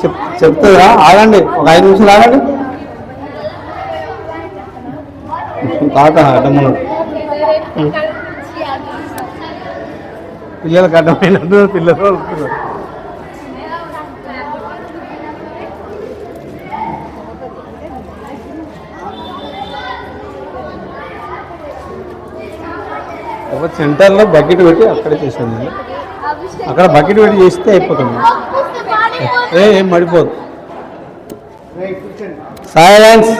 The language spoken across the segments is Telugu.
చెప్ చెప్తుందా ఆగండి. ఒక ఐదు నిమిషాలు ఆడండి తాత అడ్డమ్మను పిల్లలకు అడ్డమైనట్టు పిల్లలు ఒక సెంటర్లో బకెట్ పెట్టి అక్కడే చేసాను నేను. అక్కడ బకెట్ పెట్టి చేస్తే అయిపోతుంది. ఏ ఏం మడిపోదు. సైలెన్స్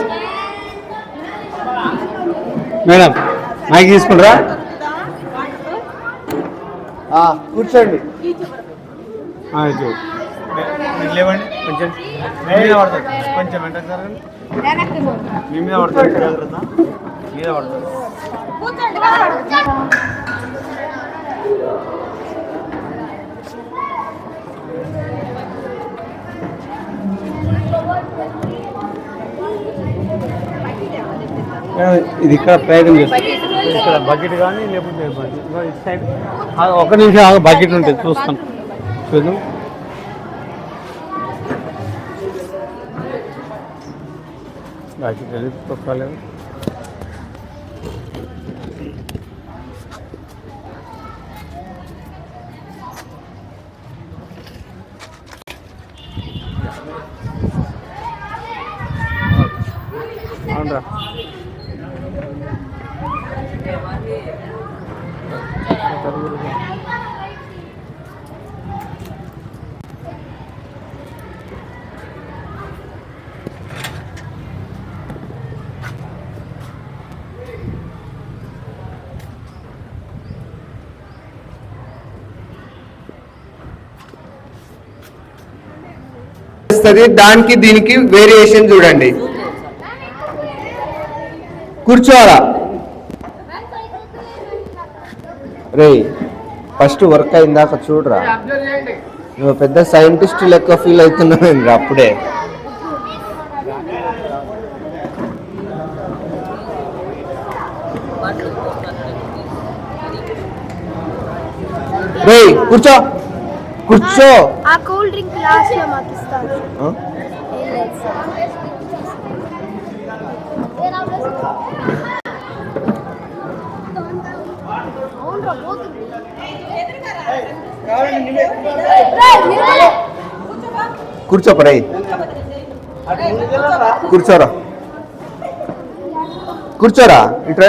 మేడం మైక్ తీసుకుంటారా? కూర్చోండి. లేవండి కొంచెం. మీద కొంచెం వెంటనే మీ మీద పడుతుంది జాగ్రత్త మీద పడుతుంది ఇది ఇక్కడ ప్రయోగం చేస్తాం. ఇక్కడ బకెట్ కానీ లేకపోతే సైడ్. ఒక నిమిషం బకెట్ ఉంటుంది చూస్తాం. చూద్దాం. బకెట్ అనేది తొక్కలేదు అవునరా. వస్తుంది దానికి దీనికి వేరియేషన్ చూడండి. కూర్చోవాలా? రే ఫస్ట్ వర్క్ అయిందాక చూడరా. నువ్వు పెద్ద సైంటిస్ట్ లెక్క ఫీల్ అవుతున్నావు అప్పుడే. రే కూర్చో. కూర్చో. ఆ కూల్ డ్రింక్ లాస్ట్లో ఇస్తారు ఆ? ఏం లేదు సార్ అవునురా, పోతుంది. రేయ్, నిలబడు. కూర్చో పడే కూర్చోరా కూర్చోరా ఇట్రా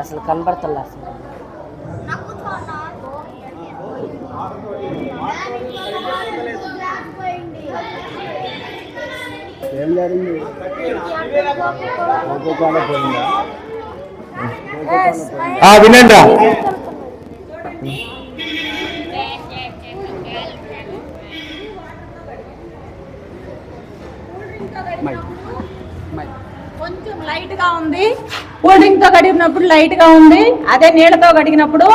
అసలు కనబడతలే అసలు ఏం జరిగింది? వినండి కొంచెం లైట్గా ఉంది కూల్ డ్రింక్తో కడిగినప్పుడు లైట్గా ఉంది. అదే నీళ్ళతో కడిగినప్పుడు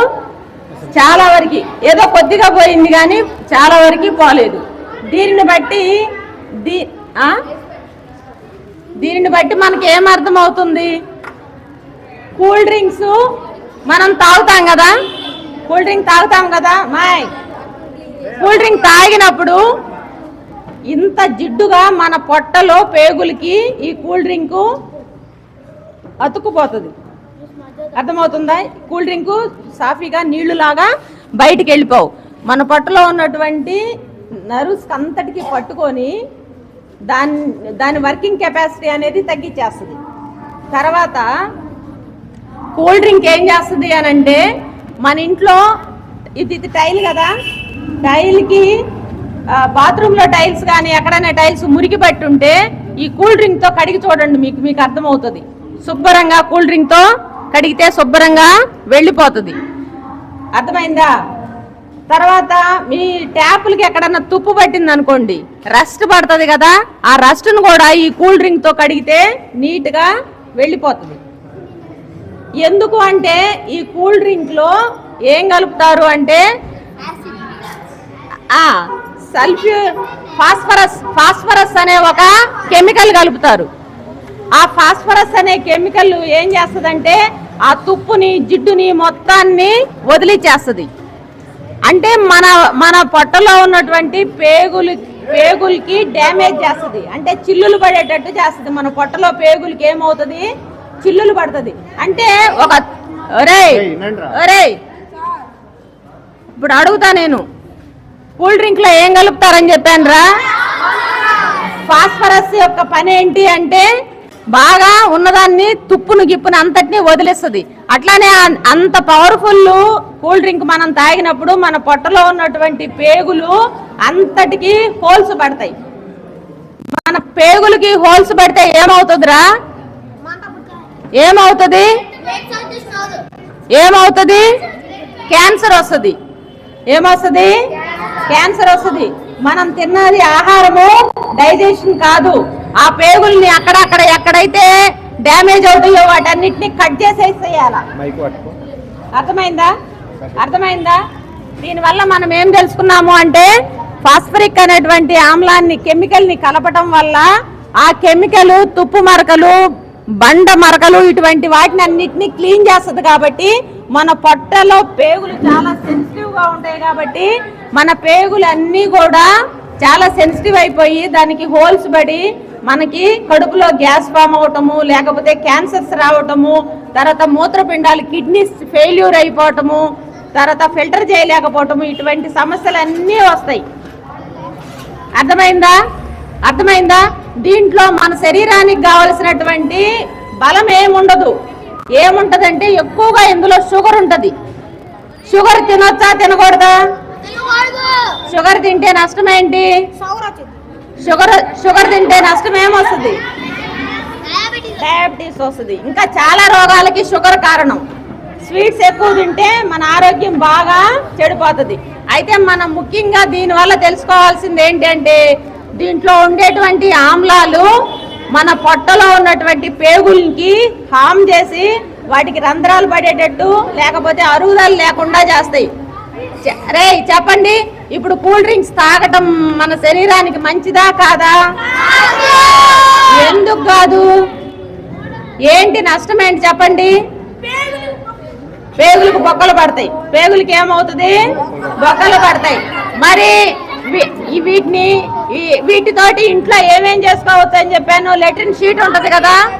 చాలా వరకు ఏదో కొద్దిగా పోయింది కానీ చాలా వరకు పోలేదు. దీనిని బట్టి దీ దీనిని బట్టి మనకి ఏం అర్థమవుతుంది? కూల్ డ్రింక్స్ మనం తాగుతాం కదా? కూల్ డ్రింక్ తాగుతాం కదా? మాయ్. కూల్ డ్రింక్ తాగినప్పుడు ఇంత జిడ్డుగా మన పొట్టలో పేగులకి ఈ కూల్ డ్రింకు అతుక్కుపోతుంది. అర్థమవుతుందా? కూల్ డ్రింకు సాఫీగా నీళ్ళులాగా బయటికి వెళ్ళిపోవు. మన పట్టులో ఉన్నటువంటి నర్వ్స్ అంతటికి పట్టుకొని దాని దాని వర్కింగ్ కెపాసిటీ అనేది తగ్గించేస్తుంది. తర్వాత కూల్ డ్రింక్ ఏం చేస్తుంది అని అంటే మన ఇంట్లో ఇది ఇది టైల్ కదా టైల్కి బాత్రూంలో టైల్స్ కానీ ఎక్కడైనా టైల్స్ మురికి పట్టుంటే ఉంటే ఈ కూల్ డ్రింక్తో కడిగి చూడండి మీకు మీకు అర్థమవుతుంది. శుభ్రంగా కూల్ డ్రింక్తో కడిగితే శుభ్రంగా వెళ్ళిపోతుంది. అర్థమైందా? తర్వాత మీ ట్యాపులకి ఎక్కడన్నా తుప్పు పట్టింది అనుకోండి రస్ట్ పడుతుంది కదా ఆ రస్ట్ను కూడా ఈ కూల్ డ్రింక్తో కడిగితే నీట్గా వెళ్ళిపోతుంది. ఎందుకు అంటే ఈ కూల్ డ్రింక్లో ఏం కలుపుతారు అంటే సల్ఫ్యూ ఫాస్ఫరస్ ఫాస్ఫరస్ అనే ఒక కెమికల్ కలుపుతారు. ఆ ఫాస్ఫరస్ అనే కెమికల్ ఏం చేస్తుందంటే ఆ తుప్పుని జిడ్డుని మొత్తాన్ని వదిలిచేస్తుంది అంటే మన మన పొట్టలో ఉన్నటువంటి పేగులు పేగులకి డ్యామేజ్ చేస్తుంది. అంటే చిల్లులు పడేటట్టు చేస్తుంది. మన పొట్టలో పేగులకి ఏమవుతుంది? చిల్లులు పడుతుంది. అంటే ఒక ఒరేయ్ ఒరేయ్ ఇప్పుడు అడుగుతా నేను. కూల్ డ్రింక్లో ఏం కలుపుతారని చెప్పాను రా ఫాస్ఫరస్ యొక్క పని ఏంటి అంటే బాగా ఉన్నదాన్ని తుప్పును గిప్పును అంతటిని వదిలేస్తుంది. అట్లానే అంత పవర్ఫుల్ కూల్ డ్రింక్ మనం తాగినప్పుడు మన పొట్టలో ఉన్నటువంటి పేగులు అంతటికి హోల్స్ పడతాయి. మన పేగులకి హోల్స్ పడితే ఏమవుతుందిరా? ఏమవుతుంది? ఏమవుతుంది? క్యాన్సర్ వస్తుంది. ఏమొస్తుంది? క్యాన్సర్ వస్తుంది. మనం తిన్నది ఆహారము డైజెషన్ కాదు. ఆ పేగుల్ని అక్కడక్కడ ఎక్కడైతే డ్యామేజ్ అవుతాయో వాటన్నిటిని కట్ చేసేసేయాల. అర్థమైందా? అర్థమైందా? దీనివల్ల మనం ఏం తెలుసుకున్నాము అంటే ఫాస్ఫరిక్ అనేటువంటి ఆమ్లాన్ని కెమికల్ని కలపటం వల్ల ఆ కెమికల్ తుప్పు మరకలు బండ మరకలు ఇటువంటి వాటిని అన్నిటిని క్లీన్ చేస్తుంది కాబట్టి మన పొట్టలో పేగులు చాలా సెన్సిటివ్గా ఉంటాయి కాబట్టి మన పేగులు అన్నీ కూడా చాలా సెన్సిటివ్ అయిపోయి దానికి హోల్స్ పడి మనకి కడుపులో గ్యాస్ ఫామ్ అవటము లేకపోతే క్యాన్సర్స్ రావటము తర్వాత మూత్రపిండాలు కిడ్నీస్ ఫెయిల్యూర్ అయిపోవటము తర్వాత ఫిల్టర్ చేయలేకపోవటము ఇటువంటి సమస్యలు అన్నీ వస్తాయి. అర్థమైందా? అర్థమైందా? దీంట్లో మన శరీరానికి కావలసినటువంటి బలం ఏముండదు. ఏముంటదంటే ఎక్కువగా ఇందులో షుగర్ ఉంటుంది. షుగర్ తినొచ్చా తినకూడదా? షుగర్ తింటే నష్టం ఏంటి? షుగర్ షుగర్ తింటే నష్టం ఏమొస్తుంది? డయాబెటీస్ వస్తుంది. ఇంకా చాలా రోగాలకి షుగర్ కారణం. స్వీట్స్ ఎక్కువ తింటే మన ఆరోగ్యం బాగా చెడిపోతుంది. అయితే మనం ముఖ్యంగా దీనివల్ల తెలుసుకోవాల్సింది ఏంటంటే దీంట్లో ఉండేటువంటి ఆమ్లాలు మన పొట్టలో ఉన్నటువంటి పేగులకి హామ్ చేసి వాటికి రంధ్రాలు పడేటట్టు లేకపోతే అరుగుదల లేకుండా చేస్తాయి. రే చెప్పండి. ఇప్పుడు కూల్ డ్రింక్స్ తాగటం మన శరీరానికి మంచిదా కాదా? ఎందుకు కాదు? ఏంటి నష్టం ఏంటి చెప్పండి? పేగులకు బొక్కలు పడతాయి. పేగులకి ఏమవుతుంది? బొక్కలు పడతాయి. మరి వీ- వీటిని వీటితోటి ఇంట్లో ఏమేం చేసుకోవచ్చు అని చెప్పాను? లెట్రిన్ షీట్ ఉంటది కదా?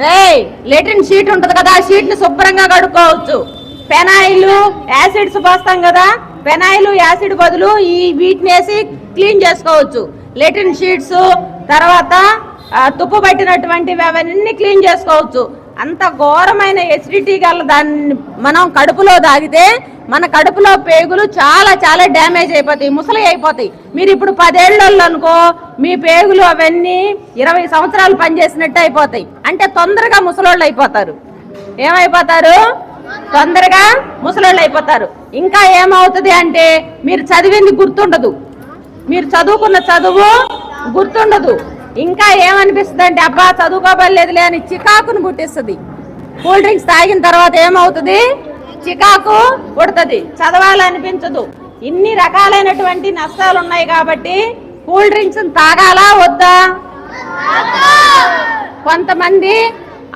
రే లెట్రిన్ షీట్ ఉంటది కదా? ఆ షీట్ శుభ్రంగా కడుక్కోవచ్చు. పెనాయిలు యాసిడ్స్ పోస్తాం కదా. పెనాయిల్ యాసిడ్ బదులు ఈ వీటిని వేసి క్లీన్ చేసుకోవచ్చు. లెటిన్ షీట్స్ తర్వాత తుప్పు పట్టినటువంటివి అవన్నీ క్లీన్ చేసుకోవచ్చు. అంత ఘోరమైన ఎసిడిటీ గల దాన్ని మనం కడుపులో తాగితే మన కడుపులో పేగులు చాలా చాలా డ్యామేజ్ అయిపోతాయి ముసలి అయిపోతాయి. మీరు ఇప్పుడు పదేళ్ళు అనుకో మీ పేగులు అవన్నీ ఇరవై సంవత్సరాలు పనిచేసినట్టు అయిపోతాయి. అంటే తొందరగా ముసలోళ్ళు అయిపోతారు. ఏమైపోతారు? తొందరగా ముసలోళ్ళు అయిపోతారు. ఇంకా ఏమవుతుంది అంటే మీరు చదివింది గుర్తుండదు. మీరు చదువుకున్న చదువు గుర్తుండదు. ఇంకా ఏమనిపిస్తుంది అంటే అబ్బా చదువుకోబడలేదులే అని చికాకును పుట్టిస్తుంది. కూల్ డ్రింక్స్ తాగిన తర్వాత ఏమవుతుంది? చికాకు పుడుతుంది. చదవాలనిపించదు. ఇన్ని రకాలైనటువంటి నష్టాలు ఉన్నాయి కాబట్టి కూల్ డ్రింక్స్ తాగాలా వద్దా? కొంతమంది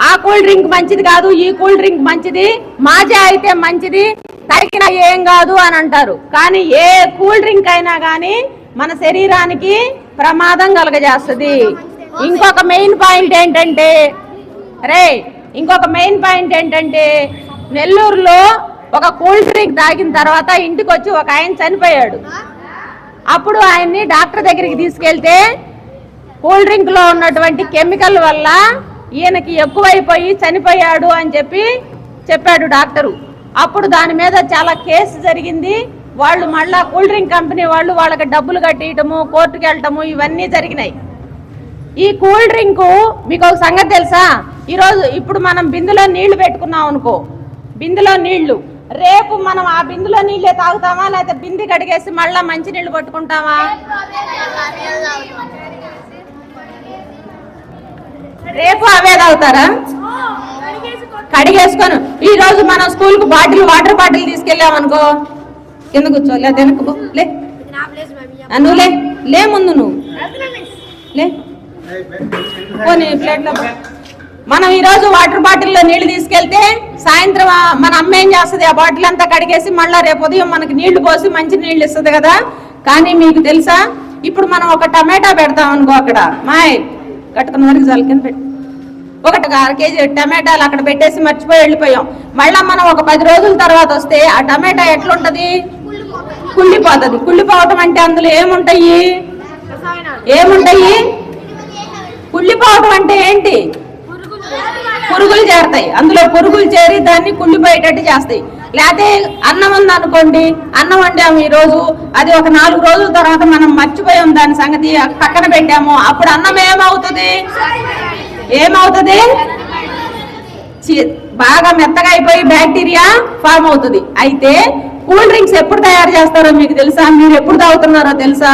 ఆ కూల్ డ్రింక్ మంచిది కాదు ఈ కూల్ డ్రింక్ మంచిది మాజా అయితే మంచిది తగిన ఏం కాదు అని అంటారు. కానీ ఏ కూల్ డ్రింక్ అయినా కానీ మన శరీరానికి ప్రమాదం కలగజేస్తుంది. ఇంకొక మెయిన్ పాయింట్ ఏంటంటే రే ఇంకొక మెయిన్ పాయింట్ ఏంటంటే నెల్లూరులో ఒక కూల్ డ్రింక్ తాగిన తర్వాత ఇంటికి వచ్చి ఒక ఆయన చనిపోయాడు. అప్పుడు ఆయన్ని డాక్టర్ దగ్గరికి తీసుకెళ్తే కూల్ డ్రింక్లో ఉన్నటువంటి కెమికల్ వల్ల ఈయనకి ఎక్కువైపోయి చనిపోయాడు అని చెప్పి చెప్పాడు డాక్టరు. అప్పుడు దాని మీద చాలా కేసు జరిగింది. వాళ్ళు మళ్ళా కూల్ డ్రింక్ కంపెనీ వాళ్ళు వాళ్ళకి డబ్బులు కట్టేయటము కోర్టుకు వెళ్ళటము ఇవన్నీ జరిగినాయి. ఈ కూల్ డ్రింక్ మీకు ఒక సంగతి తెలుసా? ఈరోజు ఇప్పుడు మనం బిందులో నీళ్ళు పెట్టుకున్నాం అనుకో. బిందులో నీళ్ళు. రేపు మనం ఆ బిందులో నీళ్ళే తాగుతామా? లేకపోతే బింది కడిగేసి మళ్ళా మంచి నీళ్ళు పట్టుకుంటామా? రేపు అవే తాగుతారా కడిగేసుకొని. ఈ రోజు మనం స్కూల్కు బాటిల్ వాటర్ బాటిల్ తీసుకెళ్ళాం అనుకో. కింద కూర్చో వెనక్కు లే. ఆ, నువ్వు లే లే ముందు నువ్వు. లే. పోనీ ప్లేట్లో మనం ఈరోజు వాటర్ బాటిల్లో నీళ్ళు తీసుకెళ్తే సాయంత్రం మన అమ్మ ఏం చేస్తుంది? ఆ బాటిల్ అంతా కడిగేసి మళ్ళీ రేపు ఉదయం మనకి నీళ్ళు పోసి మంచి నీళ్ళు ఇస్తుంది కదా? కానీ మీకు తెలుసా? ఇప్పుడు మనం ఒక టమాటా పెడతాం అనుకో అక్కడ. మాయ్ కట్టుకున్న వరకు జల కింద పెట్టు. ఒకటి అర కేజీ టమాటాలు అక్కడ పెట్టేసి మర్చిపోయి వెళ్ళిపోయాం. మళ్ళా మనం ఒక పది రోజుల తర్వాత వస్తే ఆ టమాటా ఎట్లుంటది? కుళ్ళిపోతుంది. కుళ్ళిపోవటం అంటే అందులో ఏముంటాయి? ఏముంటాయి? కుళ్ళిపోవటం అంటే ఏంటి? పురుగులు చేరతాయి. అందులో పురుగులు చేరి దాన్ని కుళ్ళిపోయేటట్టు చేస్తాయి. లేకపోతే అన్నం ఉంది అనుకోండి అన్నం వండాము ఈ రోజు అది ఒక నాలుగు రోజుల తర్వాత మనం మర్చిపోయాం దాని సంగతి పక్కన పెట్టాము అప్పుడు అన్నం ఏమవుతుంది? ఏమవుతుంది? బాగా మెత్తగా అయిపోయి బ్యాక్టీరియా ఫామ్ అవుతుంది. అయితే కూల్ డ్రింక్స్ ఎప్పుడు తయారు చేస్తారో మీకు తెలుసా? మీరు ఎప్పుడు తాగుతున్నారో తెలుసా?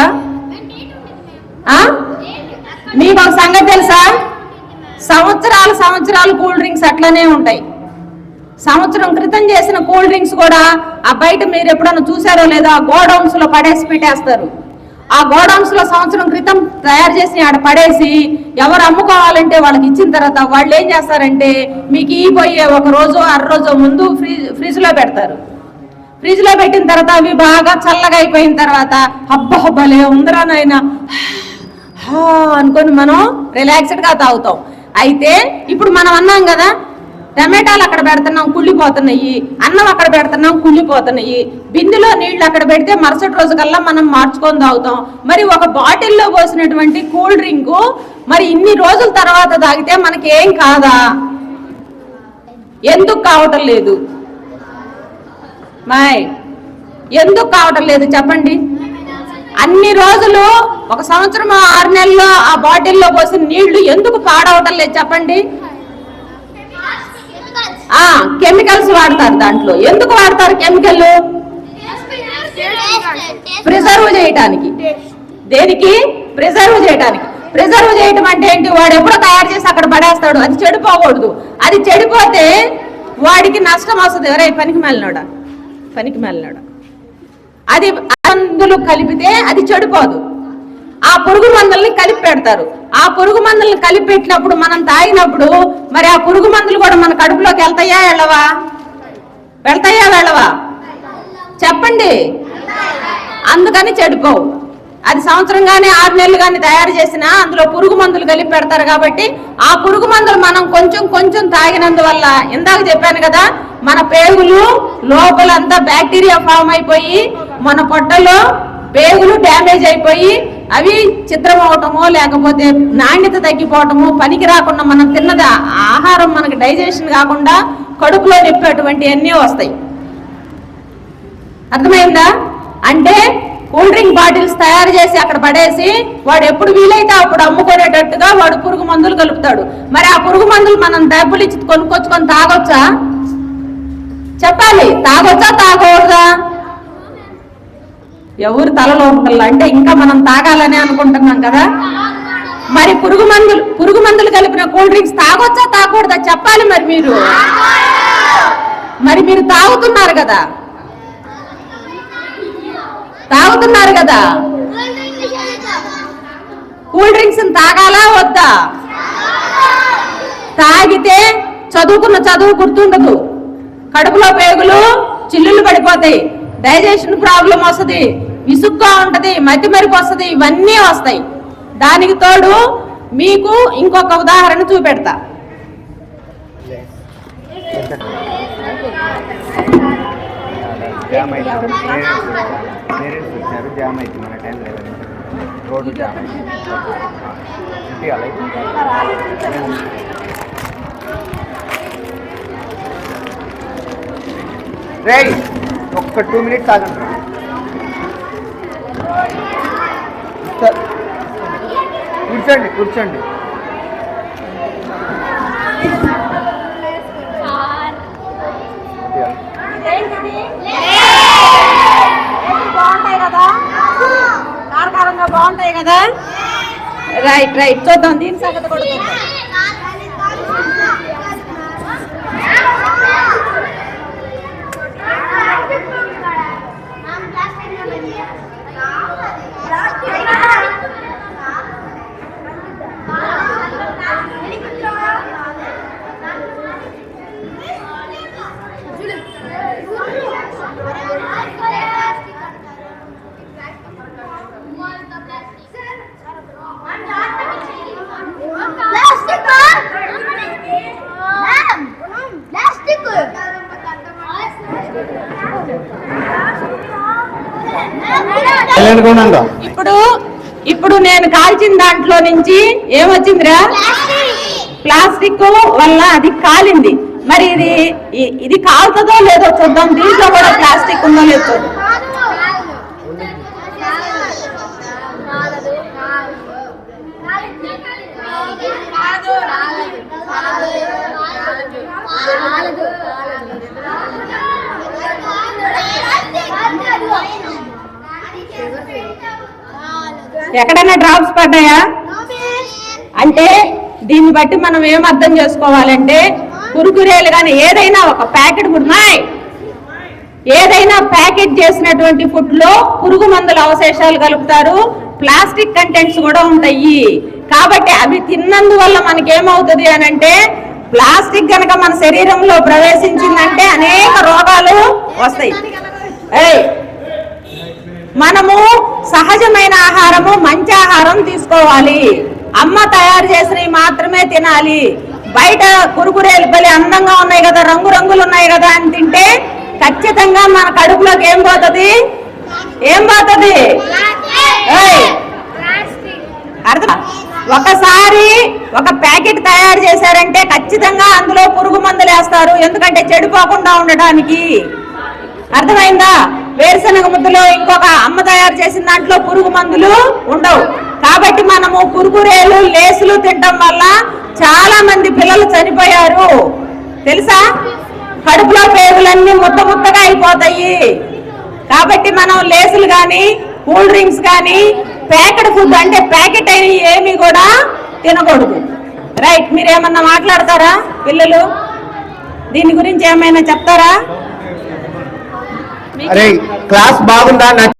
మీకు ఒక సంగతి తెలుసా? సంవత్సరాలు సంవత్సరాలు కూల్ డ్రింక్స్ అట్లనే ఉంటాయి. సంవత్సరం క్రితం చేసిన కూల్ డ్రింక్స్ కూడా ఆ బయట మీరు ఎప్పుడన్నా చూసారో లేదో ఆ గోడౌన్స్లో పడేసి పెట్టేస్తారు. ఆ గోడౌన్స్లో సంవత్సరం క్రితం తయారు చేసి ఆడ పడేసి ఎవరు అమ్ముకోవాలంటే వాళ్ళకి ఇచ్చిన తర్వాత వాళ్ళు ఏం చేస్తారంటే మీకు ఈ పోయే ఒక రోజు అర రోజు ముందు ఫ్రిజ్ ఫ్రిడ్జ్లో పెడతారు. ఫ్రిడ్జ్లో పెట్టిన తర్వాత అవి బాగా చల్లగా అయిపోయిన తర్వాత హబ్బ హబ్బలే ఉందరా నాయన. హా అనుకొని మనం రిలాక్స్డ్గా తాగుతాం. అయితే ఇప్పుడు మనం అన్నాం కదా టమాటాలు అక్కడ పెడుతున్నాం కుళ్ళిపోతున్నాయి. అన్నం అక్కడ పెడుతున్నాం కుళ్ళిపోతున్నాయి. బిందులో నీళ్ళు అక్కడ పెడితే మరుసటి రోజు కల్లా మనం మార్చుకొని తాగుతాం. మరి ఒక బాటిల్లో పోసినటువంటి కూల్ డ్రింక్ మరి ఇన్ని రోజుల తర్వాత తాగితే మనకి ఏం కాదా? ఎందుకు కావటం లేదు? మాయ్ ఎందుకు కావటం లేదు? చెప్పండి. అన్ని రోజులు ఒక సంవత్సరం ఆరు నెలల్లో ఆ బాటిల్లో పోసిన నీళ్ళు ఎందుకు పాడవటం లేదు? చెప్పండి. ఆ కెమికల్స్ వాడతారు దాంట్లో. ఎందుకు వాడతారు కెమికల్ ప్రిజర్వ్ చేయటానికి. దేనికి? ప్రిజర్వ్ చేయటానికి. ప్రిజర్వ్ చేయటం అంటే ఏంటి? వాడు ఎప్పుడో తయారు చేసి అక్కడ పడేస్తాడు. అది చెడిపోకూడదు. అది చెడిపోతే వాడికి నష్టం వస్తుంది. ఎవరై? పనికి మెల్లనాడా పనికి మెల్లనాడా అది మందులు కలిపితే అది చెడిపోదు. ఆ పురుగు మందుల్ని కలిపి పెడతారు. ఆ పురుగు మందుల్ని కలిపి పెట్టినప్పుడు మనం తాగినప్పుడు మరి ఆ పురుగు మందులు కూడా మన కడుపులోకి వెళ్తాయా వెళ్ళవా? వెళ్తాయా వెళ్ళవా? చెప్పండి. అందుకని చెడిపోవు. అది సంవత్సరం కానీ ఆరు నెలలు కానీ తయారు చేసినా అందులో పురుగు మందులు కలిపి పెడతారు కాబట్టి ఆ పురుగు మందులు మనం కొంచెం కొంచెం తాగినందువల్ల ఇందాక చెప్పాను కదా మన పేగులు లోపలంతా బ్యాక్టీరియా ఫామ్ అయిపోయి మన పొట్టలో పేగులు డ్యామేజ్ అయిపోయి అవి చిత్రం అవటమో లేకపోతే నాణ్యత తగ్గిపోవటమో పనికి రాకుండా మనం తిన్నది ఆహారం మనకి డైజెషన్ కాకుండా కడుపులో నొప్పి అటువంటివన్నీ వస్తాయి. అర్థమైందా? అంటే కూల్ డ్రింక్ బాటిల్స్ తయారు చేసి అక్కడ పడేసి వాడు ఎప్పుడు వీలైతే అప్పుడు అమ్ముకునేటట్టుగా వాడు పురుగు మందులు కలుపుతాడు. మరి ఆ పురుగు మందులు మనం డబ్బులు ఇచ్చి కొనుక్కొచ్చుకొని తాగొచ్చా? చెప్పాలి. తాగొచ్చా? తాగకూడదా? ఎవరు తలలో ఉండాలి అంటే ఇంకా మనం తాగాలని అనుకుంటున్నాం కదా? మరి పురుగు మందులు పురుగు మందులు కలిపిన కూల్ డ్రింక్స్ తాగొచ్చా తాగకూడదా? చెప్పాలి మరి మీరు. మరి మీరు తాగుతున్నారు కదా? తాగుతున్నారు కదా? కూల్ డ్రింక్స్ తాగాలా వద్దా? తాగితే చదువుకున్న చదువు గుర్తుండదు. కడుపులో పేగులు చిల్లులు పడిపోతాయి. డైజెషన్ ప్రాబ్లం వస్తుంది. విసుగ్గా ఉంటది మతి మెరుపు వస్తుంది ఇవన్నీ వస్తాయి. దానికి తోడు మీకు ఇంకొక ఉదాహరణ చూపెడతా. జామ్ అయితే పేరెంట్స్ వచ్చారు జామ్ మన టైం లేదు. రోడ్డు జామ్ ఒక్క టూ మినిట్స్ ఆగండి సార్ కూర్చోండి కూర్చోండి. బాగుంటాయి కదా కారకారంగా బాగుంటాయి కదా? రైట్ రైట్ చూద్దాం దీని సంగతి కూడా ఇప్పుడు ఇప్పుడు నేను కాల్చిన దాంట్లో నుంచి ఏమొచ్చిందిరా? ప్లాస్టిక్ వల్ల అది కాలింది. మరి ఇది ఇది కాలుతుందో లేదో చూద్దాం. దీంట్లో కూడా ప్లాస్టిక్ ఉందో లేదో ఎక్కడైనా డ్రాప్స్ పడ్డాయా? అంటే దీన్ని బట్టి మనం ఏం అర్థం చేసుకోవాలంటే కురుకురేలు కానీ ఏదైనా ఒక ప్యాకెట్ గుడ్మాయ్ ఏదైనా ప్యాకెట్ చేసినటువంటి ఫుడ్లో పురుగు మందుల అవశేషాలు కలుపుతారు. ప్లాస్టిక్ కంటెంట్స్ కూడా ఉంటాయి. కాబట్టి అవి తిన్నందువల్ల మనకేమవుతుంది అని అంటే ప్లాస్టిక్ కనుక మన శరీరంలో ప్రవేశించిందంటే అనేక రోగాలు వస్తాయి. ఏ మనము సహజమైన ఆహారము మంచి ఆహారం తీసుకోవాలి. అమ్మ తయారు చేసినవి మాత్రమే తినాలి. బయట కురుకురేలు బలి అందంగా ఉన్నాయి కదా రంగు రంగులు ఉన్నాయి కదా అని తింటే ఖచ్చితంగా మన కడుపులోకి ఏం పోతుంది? ఏం పోతుంది? ఏయ్, అర్థం ఒకసారి ఒక ప్యాకెట్ తయారు చేశారంటే ఖచ్చితంగా అందులో పురుగు మందులు వేస్తారు. ఎందుకంటే చెడిపోకుండా ఉండడానికి అర్థమైందా? వేరుశనగ ముద్దలో ఇంకొక అమ్మ తయారు చేసిన దాంట్లో పురుగు మందులు ఉండవు. కాబట్టి మనము కురుకురేలు లేసులు తినడం వల్ల చాలా మంది పిల్లలు చనిపోయారు. తెలుసా? కడుపులో పేగులన్నీ ముద్ద ముద్దగా అయిపోతాయి. కాబట్టి మనం లేసులు కానీ కూల్ డ్రింక్స్ కానీ ప్యాకెట్ ఫుడ్ అంటే ప్యాకెట్ అయిన ఏమి కూడా తినకూడదు. రైట్ మీరు ఏమన్నా మాట్లాడతారా పిల్లలు? దీని గురించి ఏమైనా చెప్తారా? అరే క్లాస్ బాగుందా?